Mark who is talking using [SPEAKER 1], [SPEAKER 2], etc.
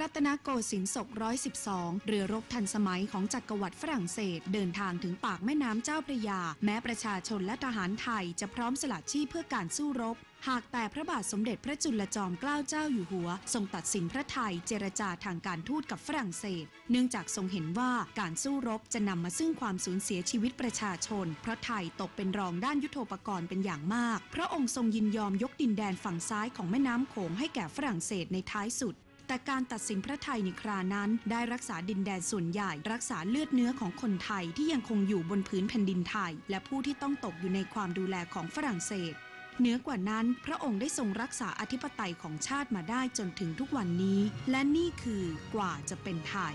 [SPEAKER 1] รัตนโกสินทร์ศก112 เรือรบทันสมัยของจักรวรรดิฝรั่งเศส เดินทางถึงปากแม่น้ำเจ้าพระยา แม้ประชาชนและทหารไทยจะพร้อมสละชีพเพื่อการสู้รบ หากแต่พระบาทสมเด็จพระจุลจอมเกล้าเจ้าอยู่หัว ทรงตัดสินพระไทยเจรจาทางการทูตกับฝรั่งเศส เนื่องจากทรงเห็นว่าการสู้รบจะนำมาซึ่งความสูญเสียชีวิตประชาชน เพราะไทยตกเป็นรองด้านยุทโธปกรณ์เป็นอย่างมาก พระองค์ทรงยินยอมยกดินแดนฝั่งซ้ายของแม่น้ำโขงให้แก่ฝรั่งเศสในท้ายสุด แต่การตัดสินพระไทยในครานั้น ได้รักษาดินแดนส่วนใหญ่ รักษาเลือดเนื้อของคนไทยที่ยังคงอยู่บนพื้นแผ่นดินไทย และผู้ที่ต้องตกอยู่ในความดูแลของฝรั่งเศสเหนือกว่านั้น พระองค์ได้ทรงรักษาอธิปไตยของชาติมาได้จนถึงทุกวันนี้ และนี่คือกว่าจะเป็นไทย